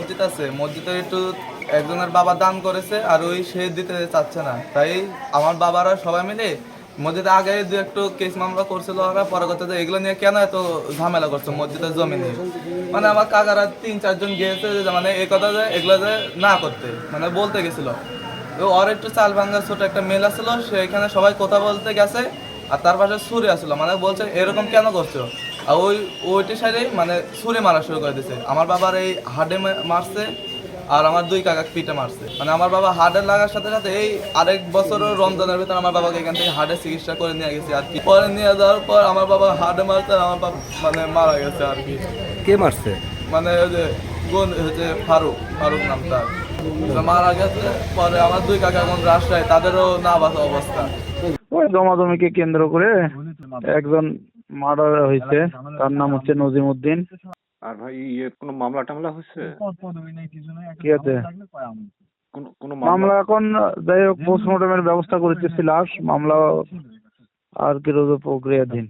মসজিদ আছে, মসজিদে একটু একজনের বাবা দান করেছে আর ওই সে দিতে চাচ্ছে না। তাই আমার বাবারা সবাই মিলে মসজিদে আগে দু একটু কেস মামলা করছিল ওরা, পরে কথা এগুলো নিয়ে কেন এত ঝামেলা করছে মসজিদের জমি নিয়ে? মানে আমার কাকারা তিন, চারজন গিয়েছে মানে এই কথা যে এগুলো যে না করতে মানে বলতে গেছিল। ওর একটু চাল ভাঙ্গা ছোট একটা মেল আসছিল সেখানে সবাই কথা বলতে গেছে আর তার পাশে ছুরি আসছিল মানে বলছে, এরকম কেন করছ? আর ওই ওইটি সাইডে মানে ছুরি মারা শুরু করে দিছে। আমার বাবার এই হাডে মারছে আর আমার দুই কাকা পিঠে মারছে। মানে আমার বাবা হার্টের লাগার সাথে সাথে এই আরেক বছর রমজানের ভিতরে আমার বাবাকে এখান থেকে হার্টের চিকিৎসা করে নিয়ে গেছি আর কি। পরে নিয়ে যাওয়ার পর আমার বাবা হার্টে মারতে আমার বাবা মানে মারা গেছে আর কি। কে মারছে? মানে ওই যে বোন হচ্ছে ফারুক ফারুক নাম তার। মারা গেছে পরে আমার দুই কাকা এখন রাজশাহী তাদেরও না বাঁচা অবস্থা। ওই জমাজমিকে কেন্দ্র করে একজন মার্ডার হয়েছে তার নাম হচ্ছে নজিম উদ্দিন আর ভাই ইয়ে কোনো মামলা টামলা হয়েছে কি আছে কোনো কোনো মামলা এখন যাই হোক পোস্টমর্টমের ব্যবস্থা করেছে লাশ মামলা আর কি রোজ প্রক্রিয়াধীন